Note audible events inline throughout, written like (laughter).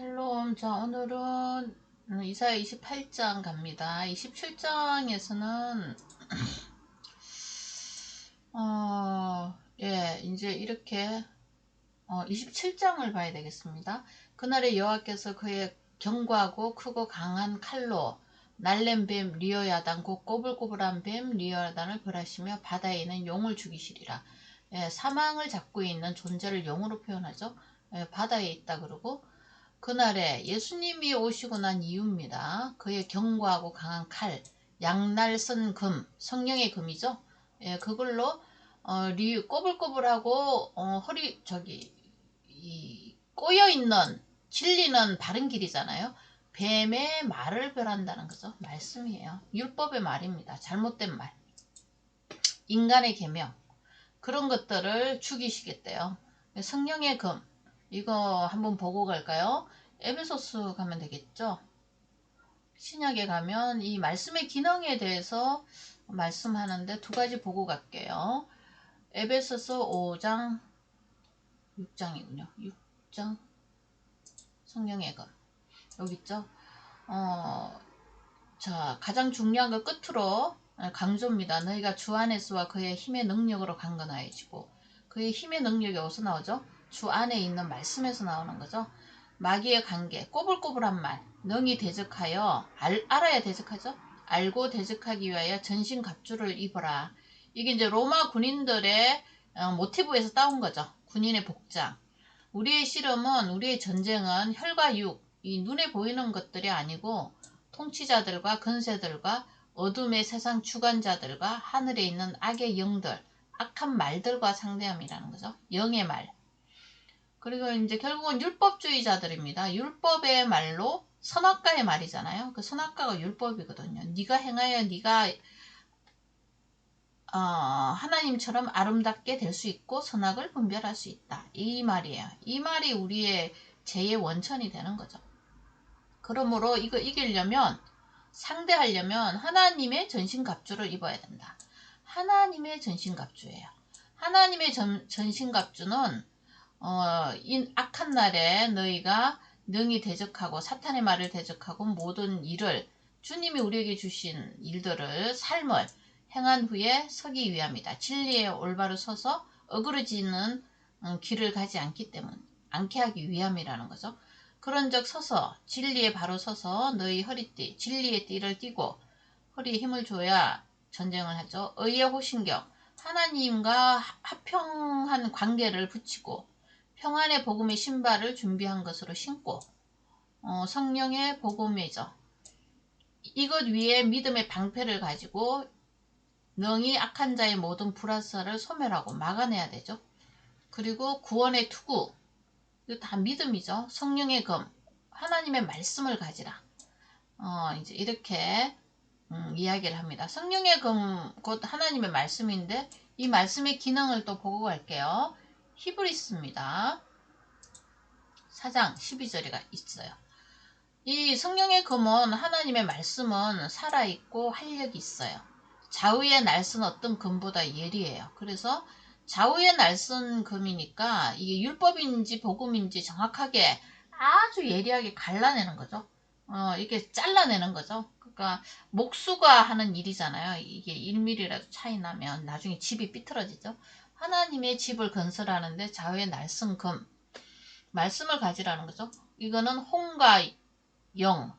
샬롬. 자, 오늘은 음, 이사야 28장 갑니다. 27장에서는 (clears throat) 어, 예, 이제 이렇게 어, 27장을 봐야 되겠습니다. 그날에 여호와께서 그의 견고하고 크고 강한 칼로 날렘 뱀 리어야단 곧 꼬불꼬불한 뱀 리어야단을 벌하시며 바다에 있는 용을 죽이시리라. 예, 사망을 잡고 있는 존재를 용으로 표현하죠. 예, 바다에 있다 그러고 그날에 예수님이 오시고 난 이유입니다. 그의 견고하고 강한 칼, 양날 쓴 금, 성령의 금이죠. 예, 그걸로 어, 리 꼬불꼬불하고 어, 허리 저기 이 꼬여 있는 진리는 바른 길이잖아요. 뱀의 말을 별한다는 거죠. 말씀이에요. 율법의 말입니다. 잘못된 말. 인간의 계명. 그런 것들을 죽이시겠대요. 성령의 금. 이거 한번 보고 갈까요? 에베소스 가면 되겠죠? 신약에 가면 이 말씀의 기능에 대해서 말씀하는데 두 가지 보고 갈게요. 에베소서 5장 6장이군요. 6장 성령의 금 여기 있죠? 어, 자 가장 중요한 거 끝으로 강조입니다. 너희가 주 안에서와 그의 힘의 능력으로 강건하여지고 그의 힘의 능력이 어디서 나오죠? 주 안에 있는 말씀에서 나오는 거죠. 마귀의 관계, 꼬불꼬불한 말, 능히 대적하여 알, 알아야 대적하죠. 알고 대적하기 위하여 전신 갑주를 입어라. 이게 이제 로마 군인들의 어, 모티브에서 따온 거죠. 군인의 복장. 우리의 실험은 우리의 전쟁은 혈과 육, 이 눈에 보이는 것들이 아니고 통치자들과 근세들과 어둠의 세상 주관자들과 하늘에 있는 악의 영들, 악한 말들과 상대함이라는 거죠. 영의 말. 그리고 이제 결국은 율법주의자들입니다. 율법의 말로 선악가의 말이잖아요. 그 선악가가 율법이거든요. 네가 행하여 네가 어, 하나님처럼 아름답게 될 수 있고 선악을 분별할 수 있다. 이 말이에요. 이 말이 우리의 죄의 원천이 되는 거죠. 그러므로 이거 이기려면 상대하려면 하나님의 전신갑주를 입어야 된다. 하나님의 전신갑주예요. 하나님의 전, 전신갑주는 어, 이 악한 날에 너희가 능히 대적하고 사탄의 말을 대적하고 모든 일을 주님이 우리에게 주신 일들을 삶을 행한 후에 서기 위함이다. 진리에 올바로 서서 어그러지는 음, 길을 가지 않기 때문 않게 하기 위함이라는 거죠. 그런적 서서 진리에 바로 서서 너희 허리띠 진리의 띠를 띠고 허리에 힘을 줘야 전쟁을 하죠. 의의 호신경 하나님과 합평한 관계를 붙이고 평안의 복음의 신발을 준비한 것으로 신고 어, 성령의 복음이죠. 이것 위에 믿음의 방패를 가지고 능히 악한 자의 모든 불화사를 소멸하고 막아내야 되죠. 그리고 구원의 투구 이거 다 믿음이죠. 성령의 검 하나님의 말씀을 가지라. 어, 이제 이렇게 음, 이야기를 합니다. 성령의 검 곧 하나님의 말씀인데 이 말씀의 기능을 또 보고 갈게요. 히브리스입니다. 4장 12절이가 있어요. 이 성령의 금은 하나님의 말씀은 살아있고 활력이 있어요. 좌우의 날선 어떤 금보다 예리해요. 그래서 좌우의 날선 금이니까 이게 율법인지 복음인지 정확하게 아주 예리하게 갈라내는 거죠. 어, 이렇게 잘라내는 거죠. 그러니까 목수가 하는 일이잖아요. 이게 1mm라도 차이 나면 나중에 집이 삐뚤어지죠. 하나님의 집을 건설하는데 좌우의 날선 금 말씀을 가지라는 거죠. 이거는 혼과 영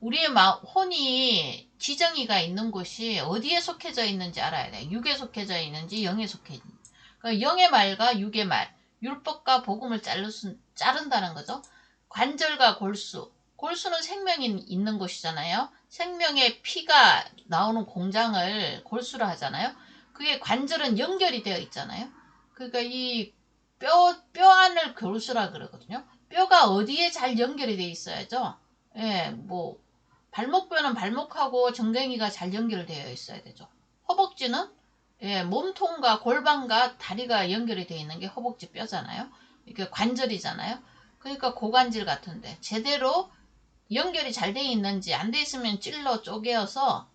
우리의 마, 혼이 지정이가 있는 곳이 어디에 속해져 있는지 알아야 돼. 육에 속해져 있는지 영에 속해 있는지. 그러니까 영의 말과 육의 말, 율법과 복음을 자르, 자른다는 거죠. 관절과 골수. 골수는 생명이 있는 곳이잖아요. 생명의 피가 나오는 공장을 골수로 하잖아요. 그게 관절은 연결이 되어 있잖아요. 그러니까 이 뼈, 뼈 안을 골수라 그러거든요. 뼈가 어디에 잘 연결이 되어 있어야죠. 예, 뭐, 발목뼈는 발목하고 정갱이가 잘 연결되어 있어야 되죠. 허벅지는 예, 몸통과 골반과 다리가 연결이 되어 있는 게 허벅지 뼈잖아요. 이게 관절이잖아요. 그러니까 고관절 같은데 제대로 연결이 잘 되어 있는지 안 돼 있으면 찔러 쪼개어서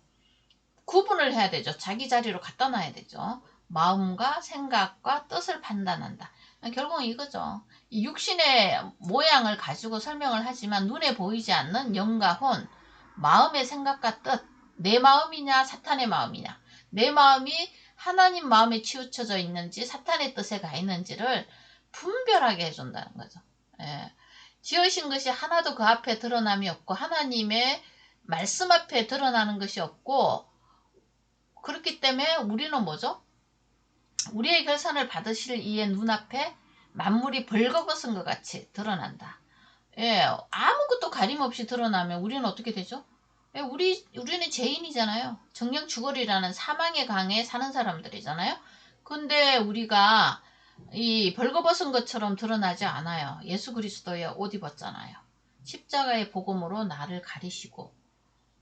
구분을 해야 되죠. 자기 자리로 갖다 놔야 되죠. 마음과 생각과 뜻을 판단한다. 결국은 이거죠. 이 육신의 모양을 가지고 설명을 하지만 눈에 보이지 않는 영과 혼, 마음의 생각과 뜻, 내 마음이냐 사탄의 마음이냐, 내 마음이 하나님 마음에 치우쳐져 있는지 사탄의 뜻에 가 있는지를 분별하게 해준다는 거죠. 예. 지으신 것이 하나도 그 앞에 드러남이 없고 하나님의 말씀 앞에 드러나는 것이 없고 그렇기 때문에 우리는 뭐죠? 우리의 결산을 받으실 이의 눈앞에 만물이 벌거벗은 것 같이 드러난다. 예, 아무것도 가림 없이 드러나면 우리는 어떻게 되죠? 예, 우리, 우리는 죄인이잖아요. 정령 주거리라는 사망의 강에 사는 사람들이잖아요. 근데 우리가 이 벌거벗은 것처럼 드러나지 않아요. 예수 그리스도의 옷 입었잖아요. 십자가의 복음으로 나를 가리시고,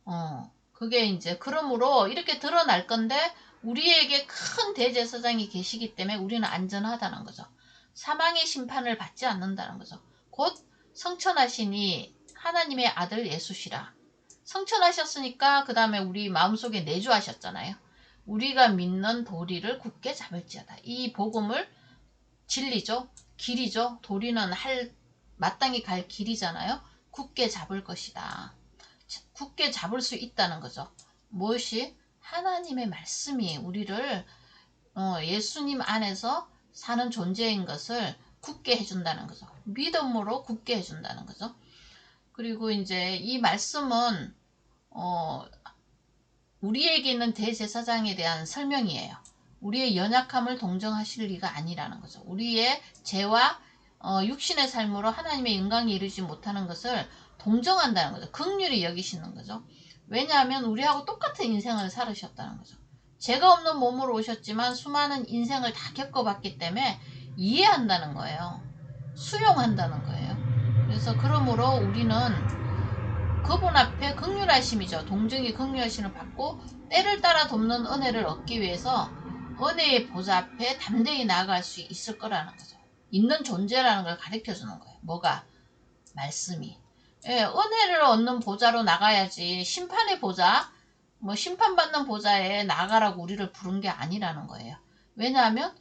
어, 그게 이제 그러므로 이렇게 드러날 건데 우리에게 큰 대제사장이 계시기 때문에 우리는 안전하다는 거죠. 사망의 심판을 받지 않는다는 거죠. 곧 성천하시니 하나님의 아들 예수시라. 성천하셨으니까 그 다음에 우리 마음속에 내주하셨잖아요. 우리가 믿는 도리를 굳게 잡을지어다. 이 복음을 진리죠. 길이죠. 도리는 할 마땅히 갈 길이잖아요. 굳게 잡을 것이다. 굳게 잡을 수 있다는 거죠. 무엇이? 하나님의 말씀이 우리를 어, 예수님 안에서 사는 존재인 것을 굳게 해준다는 거죠. 믿음으로 굳게 해준다는 거죠. 그리고 이제 이 말씀은 어, 우리에게 있는 대제사장에 대한 설명이에요. 우리의 연약함을 동정하실 리가 아니라는 거죠. 우리의 죄와 어, 육신의 삶으로 하나님의 영광에 이르지 못하는 것을 동정한다는 거죠. 극률이 여기시는 거죠. 왜냐하면 우리하고 똑같은 인생을 살으셨다는 거죠. 죄가 없는 몸으로 오셨지만 수많은 인생을 다 겪어봤기 때문에 이해한다는 거예요. 수용한다는 거예요. 그래서 그러므로 우리는 그분 앞에 극률하심이죠. 동정이 극률하심을 받고 때를 따라 돕는 은혜를 얻기 위해서 은혜의 보좌 앞에 담대히 나아갈 수 있을 거라는 거죠. 있는 존재라는 걸 가르쳐 주는 거예요. 뭐가? 말씀이. 예, 은혜를 얻는 보좌로 나가야지 심판의 보좌, 뭐 심판받는 보좌에 나가라고 우리를 부른 게 아니라는 거예요. 왜냐하면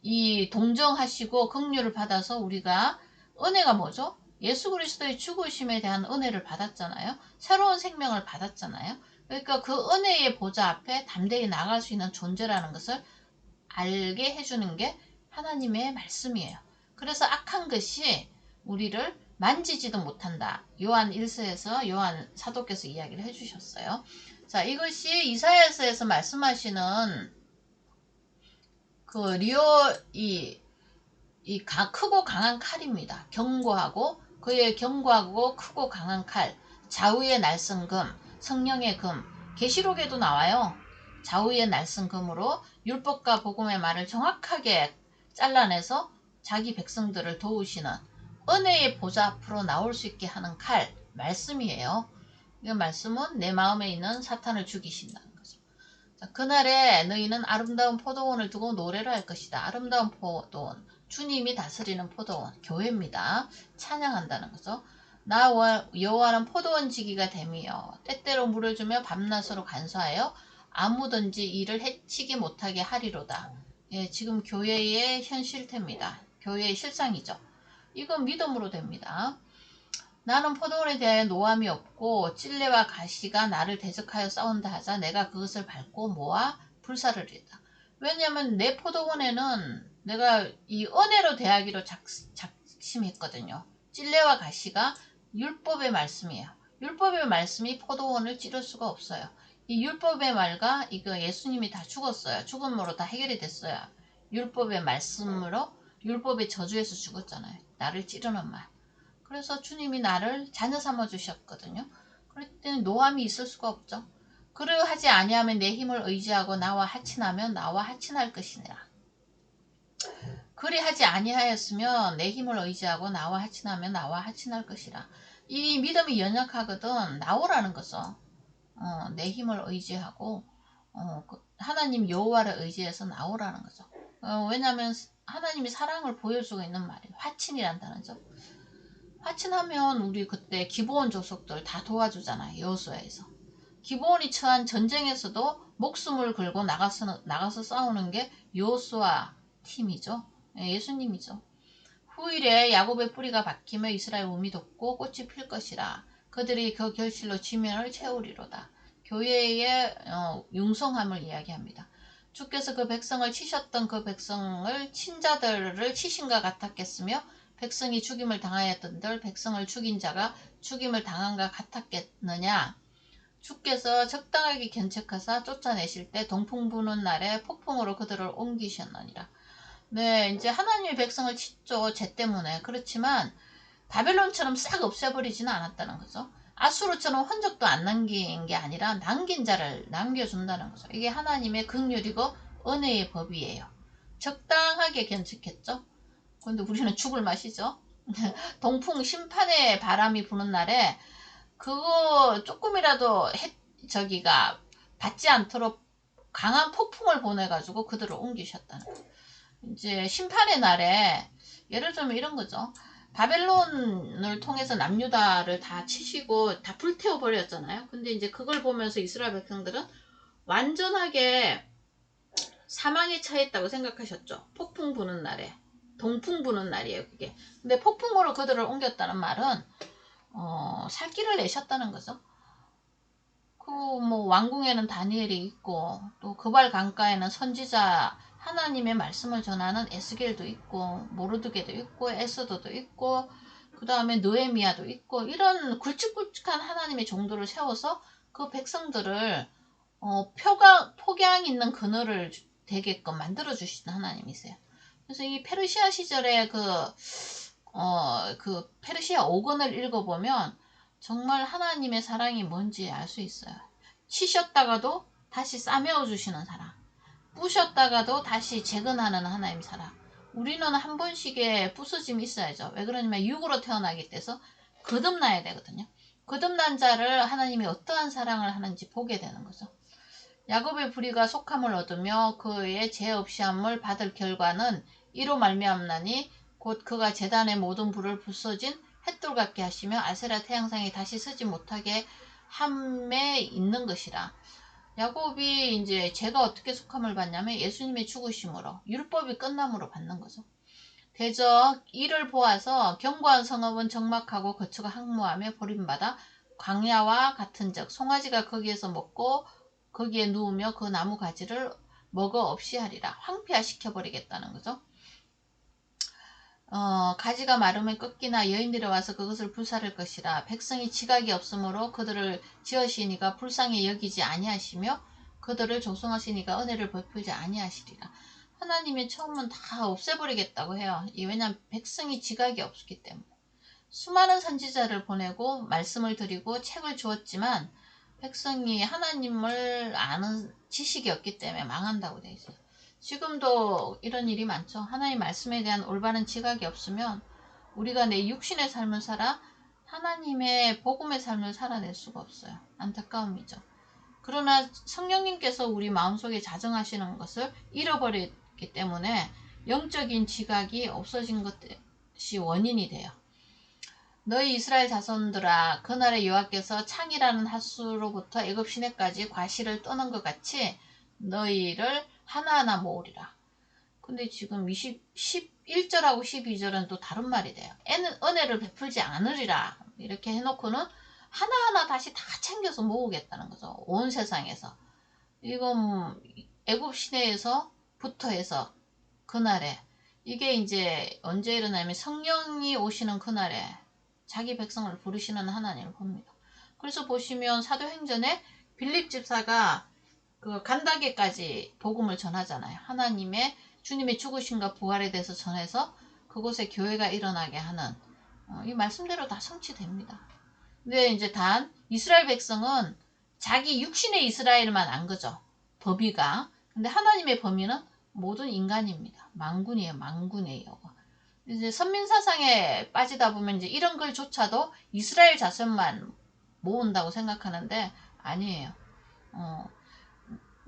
이 동정하시고 긍휼을 받아서 우리가 은혜가 뭐죠? 예수 그리스도의 죽으심에 대한 은혜를 받았잖아요. 새로운 생명을 받았잖아요. 그러니까 그 은혜의 보좌 앞에 담대히 나갈 수 있는 존재라는 것을 알게 해주는 게 하나님의 말씀이에요. 그래서 악한 것이 우리를 만지지도 못한다. 요한 1서에서 요한 사도께서 이야기를 해주셨어요. 자, 이것이 이사야서에서 말씀하시는 그 리오 이, 이 가, 크고 강한 칼입니다. 경고하고 그의 경고하고 크고 강한 칼, 좌우의 날성금, 성령의 금, 계시록에도 나와요. 좌우의 날성금으로 율법과 복음의 말을 정확하게 잘라내서 자기 백성들을 도우시는 은혜의 보좌 앞으로 나올 수 있게 하는 칼, 말씀이에요. 이 말씀은 내 마음에 있는 사탄을 죽이신다는 거죠. 자, 그날에 너희는 아름다운 포도원을 두고 노래를 할 것이다. 아름다운 포도원, 주님이 다스리는 포도원, 교회입니다. 찬양한다는 거죠. 나 여호와는 포도원 지기가 되며 때때로 물을 주며 밤낮으로 간수하여 아무든지 이를 해치기 못하게 하리로다. 예, 지금 교회의 현실태입니다. 교회의 실상이죠. 이건 믿음으로 됩니다. 나는 포도원에 대해 노함이 없고 찔레와 가시가 나를 대적하여 싸운다 하자 내가 그것을 밟고 모아 불사르리다. 왜냐하면 내 포도원에는 내가 이 은혜로 대하기로 작, 작심했거든요. 찔레와 가시가 율법의 말씀이에요. 율법의 말씀이 포도원을 찌를 수가 없어요. 이 율법의 말과 이거 예수님이 다 죽었어요. 죽음으로 다 해결이 됐어요. 율법의 말씀으로 율법의 저주에서 죽었잖아요. 나를 찌르는 말. 그래서 주님이 나를 자녀 삼아 주셨거든요. 그럴 때는 노함이 있을 수가 없죠. 그러하지 아니하면 내 힘을 의지하고 나와 하친하면 나와 하친할 것이니라. 그리하지 아니하였으면 내 힘을 의지하고 나와 하친하면 나와 하친할 것이라. 이 믿음이 연약하거든 나오라는 거죠. 어, 내 힘을 의지하고 어, 그 하나님 여호와를 의지해서 나오라는 거죠. 어, 왜냐하면 하나님이 사랑을 보여주고 있는 말이에요. 화친이란 단어죠. 화친하면 우리 그때 기보원 족속들 다 도와주잖아요. 여수에서. 기보원이 처한 전쟁에서도 목숨을 걸고 나가서, 나가서 싸우는 게 여수와 팀이죠. 예, 예수님이죠. 후일에 야곱의 뿌리가 박히며 이스라엘 우미 돋고 꽃이 필 것이라. 그들이 그 결실로 지면을 채우리로다. 교회의 어, 융성함을 이야기합니다. 주께서 그 백성을 치셨던 그 백성을 친자들을 치신과 같았겠으며 백성이 죽임을 당하였던들 백성을 죽인 자가 죽임을 당한과 같았겠느냐 주께서 적당하게 견책하사 쫓아내실 때 동풍 부는 날에 폭풍으로 그들을 옮기셨느니라. 네, 이제 하나님의 백성을 치죠. 죄 때문에. 그렇지만 바벨론처럼 싹 없애버리지는 않았다는 거죠. 아수르처럼 흔적도 안 남긴 게 아니라 남긴 자를 남겨준다는 거죠. 이게 하나님의 극률이고 은혜의 법이에요. 적당하게 견책했죠. 근데 우리는 죽을 맛이죠. (laughs) 동풍 심판의 바람이 부는 날에 그거 조금이라도 해, 저기가 받지 않도록 강한 폭풍을 보내가지고 그들을 옮기셨다는 거예요. 이제 심판의 날에 예를 들면 이런 거죠. 바벨론을 통해서 남유다를 다 치시고 다 불태워 버렸잖아요. 근데 이제 그걸 보면서 이스라엘 백성들은 완전하게 사망에 처했다고 생각하셨죠. 폭풍 부는 날에. 동풍 부는 날이에요, 그게. 근데 폭풍으로 그들을 옮겼다는 말은 어, 살 길을 내셨다는 거죠. 그 뭐 왕궁에는 다니엘이 있고 또 그발 강가에는 선지자 하나님의 말씀을 전하는 에스겔도 있고 모르드게도 있고 에스더도 있고 그 다음에 느에미아도 있고 이런 굵직굵직한 하나님의 종도를 세워서 그 백성들을 어, 표가, 폭양 있는 그늘을 되게끔 만들어 주시는 하나님이세요. 그래서 이 페르시아 시절에 그, 어, 그 페르시아 5권을 읽어보면 정말 하나님의 사랑이 뭔지 알 수 있어요. 치셨다가도 다시 싸매어 주시는 사랑. 부셨다가도 다시 재건하는 하나님 사랑. 우리는 한 번씩의 부서짐이 있어야죠. 왜 그러냐면 육으로 태어나기 때문에 거듭나야 되거든요. 거듭난 자를 하나님이 어떠한 사랑을 하는지 보게 되는 거죠. 야곱의 불의가 속함을 얻으며 그의 죄 없이 함을 받을 결과는 이로 말미암나니 곧 그가 재단의 모든 불을 부서진 햇돌 같게 하시며 아세라 태양상이 다시 서지 못하게 함에 있는 것이라. 야곱이 이제 제가 어떻게 속함을 받냐면 예수님의 죽으심으로 율법이 끝남으로 받는 거죠. 대저 이를 보아서 견고한 성읍은 적막하고 거처가 항모하며 버림받아 광야와 같은 적 송아지가 거기에서 먹고 거기에 누우며 그 나무 가지를 먹어 없이 하리라 황폐화 시켜버리겠다는 거죠. 어, 가지가 마르면 꺾이나 여인들이 와서 그것을 불사를 것이라 백성이 지각이 없으므로 그들을 지으시니가 불쌍히 여기지 아니하시며 그들을 조성하시니가 은혜를 베풀지 아니하시리라. 하나님의 처음은 다 없애버리겠다고 해요. 왜냐하면 백성이 지각이 없기 때문에. 수많은 선지자를 보내고 말씀을 드리고 책을 주었지만 백성이 하나님을 아는 지식이 없기 때문에 망한다고 되어 있어요. 지금도 이런 일이 많죠. 하나님 말씀에 대한 올바른 지각이 없으면 우리가 내 육신의 삶을 살아 하나님의 복음의 삶을 살아낼 수가 없어요. 안타까움이죠. 그러나 성령님께서 우리 마음속에 자정하시는 것을 잃어버렸기 때문에 영적인 지각이 없어진 것이 원인이 돼요. 너희 이스라엘 자손들아 그날의 여호와께서 창이라는 하수로부터 애굽 시내까지 과실을 떠는 것 같이 너희를 하나하나 모으리라. 근데 지금 20, 11절하고 12절은 또 다른 말이 돼요. 애는 은혜를 베풀지 않으리라. 이렇게 해놓고는 하나하나 다시 다 챙겨서 모으겠다는 거죠. 온 세상에서. 이건 애굽 시내에서부터 해서 그날에 이게 이제 언제 일어나면 성령이 오시는 그날에 자기 백성을 부르시는 하나님을 봅니다. 그래서 보시면 사도행전에 빌립 집사가 그 간다게까지 복음을 전하잖아요. 하나님의 주님의 죽으심과 부활에 대해서 전해서 그곳에 교회가 일어나게 하는 어, 이 말씀대로 다 성취됩니다. 근데 이제 단 이스라엘 백성은 자기 육신의 이스라엘만 안 거죠. 법위가. 근데 하나님의 범위는 모든 인간입니다. 망군이에요. 망군이에요. 이제 선민 사상에 빠지다 보면 이제 이런 글조차도 이스라엘 자손만 모은다고 생각하는데 아니에요. 어,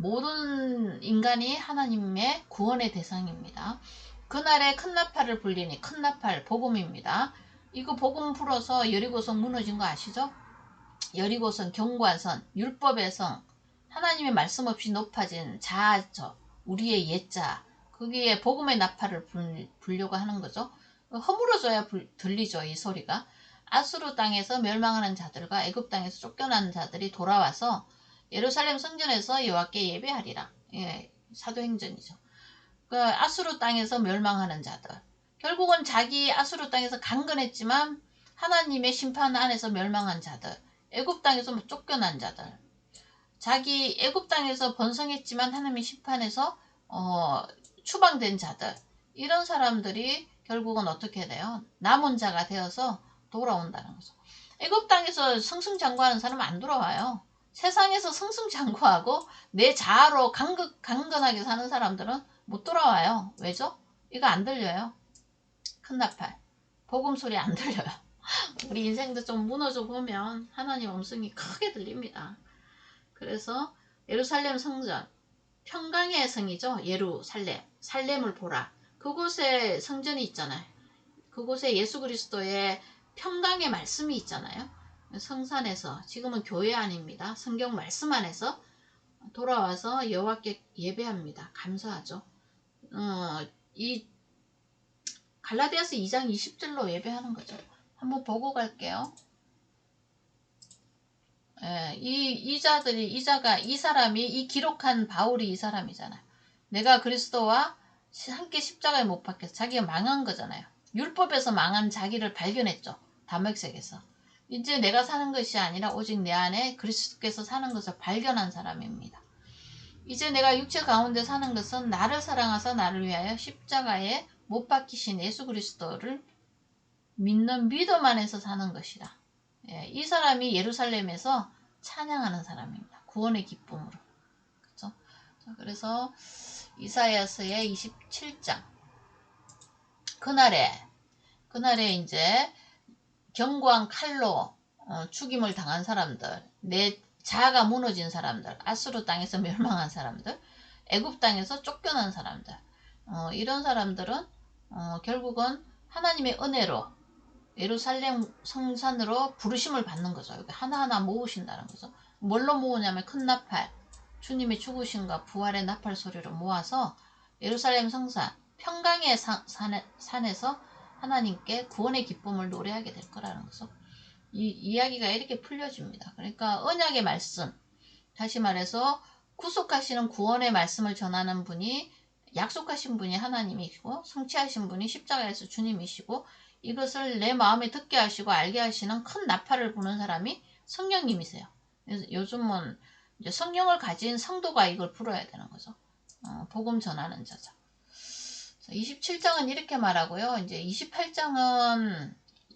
모든 인간이 하나님의 구원의 대상입니다. 그날에 큰 나팔을 불리니 큰 나팔 복음입니다. 이거 복음 풀어서 여리고성 무너진 거 아시죠? 여리고성 경관선 율법의 성 하나님의 말씀 없이 높아진 자저 우리의 옛자 거기에 복음의 나팔을 불, 려고 하는 거죠. 허물어져야 불- 들리죠 이 소리가 아수르 땅에서 멸망하는 자들과 애굽 땅에서 쫓겨나는 자들이 돌아와서 예루살렘 성전에서 여호와께 예배하리라 예, 사도행전이죠 그 아수르 땅에서 멸망하는 자들 결국은 자기 아수르 땅에서 강건했지만 하나님의 심판 안에서 멸망한 자들 애굽 땅에서 뭐 쫓겨난 자들 자기 애굽 땅에서 번성했지만 하나님의 심판에서 어, 추방된 자들 이런 사람들이 결국은 어떻게 돼요? 남은 자가 되어서 돌아온다는 거죠. 애굽 땅에서 승승장구하는 사람은 안 돌아와요. 세상에서 승승장구하고 내 자아로 강근, 강건하게 사는 사람들은 못 돌아와요. 왜죠? 이거 안 들려요. 큰 나팔. 복음 소리 안 들려요. (laughs) 우리 인생도 좀 무너져 보면 하나님 음성이 크게 들립니다. 그래서 예루살렘 성전 평강의 성이죠. 예루살렘. 살렘을 보라. 그곳에 성전이 있잖아요. 그곳에 예수 그리스도의 평강의 말씀이 있잖아요. 성산에서 지금은 교회 아닙니다. 성경 말씀 안에서 돌아와서 여호와께 예배합니다. 감사하죠. 어, 이 갈라디아서 2장 20절로 예배하는 거죠. 한번 보고 갈게요. 예, 이 이자들이 이자가 이 사람이 이 기록한 바울이 이 사람이잖아요. 내가 그리스도와 함께 십자가에 못 박혀서 자기가 망한 거잖아요. 율법에서 망한 자기를 발견했죠. 담액색에서. 이제 내가 사는 것이 아니라 오직 내 안에 그리스도께서 사는 것을 발견한 사람입니다. 이제 내가 육체 가운데 사는 것은 나를 사랑하사 나를 위하여 십자가에 못 박히신 예수 그리스도를 믿는 믿음 안에서 사는 것이다. 예, 이 사람이 예루살렘에서 찬양하는 사람입니다. 구원의 기쁨으로. 그렇죠? 자, 그래서 이사야서의 27장 그날에 그날에 이제 견고한 칼로 어, 죽임을 당한 사람들, 내 자아가 무너진 사람들, 아수르 땅에서 (laughs) 멸망한 사람들, 애굽 땅에서 쫓겨난 사람들, 어, 이런 사람들은 어, 결국은 하나님의 은혜로 예루살렘 성산으로 부르심을 받는 거죠. 하나하나 모으신다는 거죠. 뭘로 모으냐면 큰 나팔, 주님의 죽으심과 부활의 나팔 소리로 모아서 예루살렘 성산, 평강의 산, 산에, 산에서 하나님께 구원의 기쁨을 노래하게 될 거라는 거죠. 이 이야기가 이렇게 풀려집니다. 그러니까 언약의 말씀, 다시 말해서 구속하시는 구원의 말씀을 전하는 분이 약속하신 분이 하나님이시고 성취하신 분이 십자가에서 주님이시고 이것을 내 마음에 듣게 하시고 알게 하시는 큰 나팔을 부는 사람이 성령님이세요. 요즘은 이제 성령을 가진 성도가 이걸 불어야 되는 거죠. 어, 복음 전하는 자죠. 27장은 이렇게 말하고요. 이제 28장은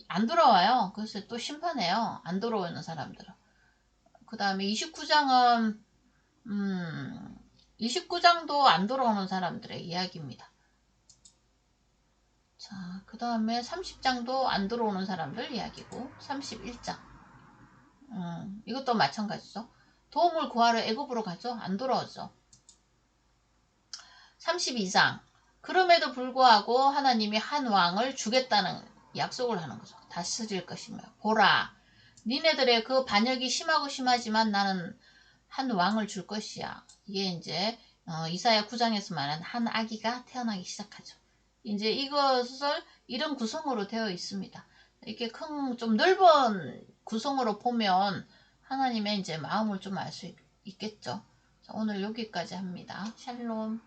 안 돌아와요. 그래서 또 심판해요. 안 돌아오는 사람들은. 그 다음에 29장은 음, 29장도 안 돌아오는 사람들의 이야기입니다. 자, 그 다음에 30장도 안 들어오는 사람들 이야기고 31장 음, 이것도 마찬가지죠. 도움을 구하러 애굽으로 가죠. 안 돌아오죠. 32장 그럼에도 불구하고 하나님이 한 왕을 주겠다는 약속을 하는 거죠. 다스릴 것이며 보라 니네들의 그 반역이 심하고 심하지만 나는 한 왕을 줄 것이야. 이게 이제 어, 이사야 9장에서 말하는 한 아기가 태어나기 시작하죠. 이제 이것을 이런 구성으로 되어 있습니다. 이렇게 큰 좀 넓은 구성으로 보면 하나님의 이제 마음을 좀 알 수 있겠죠. 자, 오늘 여기까지 합니다. 샬롬.